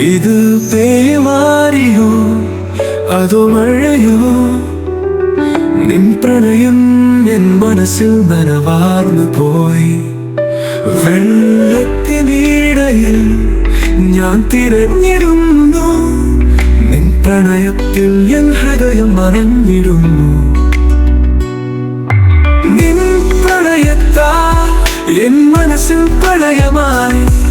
ഇത് പേമാരിയോ അതോ മഴയോ? നിൻ പ്രണയം എൻ മനസ്സിൽ നനവാർന്നു പോയി. വെള്ളത്തിനീടയിൽ ഞാൻ തിരഞ്ഞിരുന്നു. നിൻ പ്രണയത്തിൽ എൻ ഹൃദയം മറന്നിരുന്നു. നിൻ പ്രണയത്താ എൻ മനസ്സിൽ പ്രളയമായി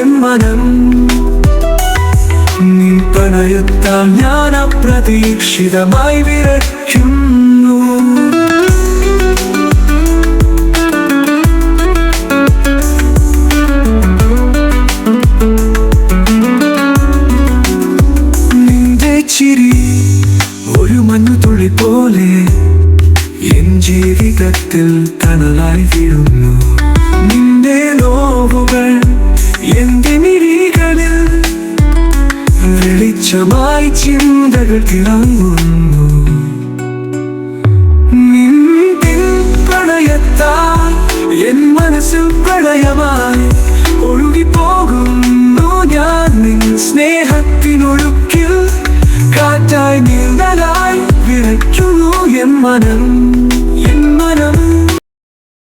എൻ മനം നീ പ്രണയത്താൽ ഞാൻ അപ്രതീക്ഷിതമായി വിരക്കുന്നു നിന്റെ ചിരി ഒരു മഞ്ഞുതുള്ളി പോലെ എൻ ജീവിതത്തിൽ തണലായി വീഴുന്നു. വെളിച്ചമായി ചിന്തകൾ തിളങ്ങുന്നു. നിന്റെ പ്രണയത്താൽ എൻ മനസ്സിൽ പ്രളയമായി ഒഴുകിപ്പോകുന്നു ഞാൻ നിൻ സ്നേഹത്തിനൊഴുക്കിൽ. കാറ്റായി നീന്തലായി വിറയ്ക്കുന്നു എൻ മനം.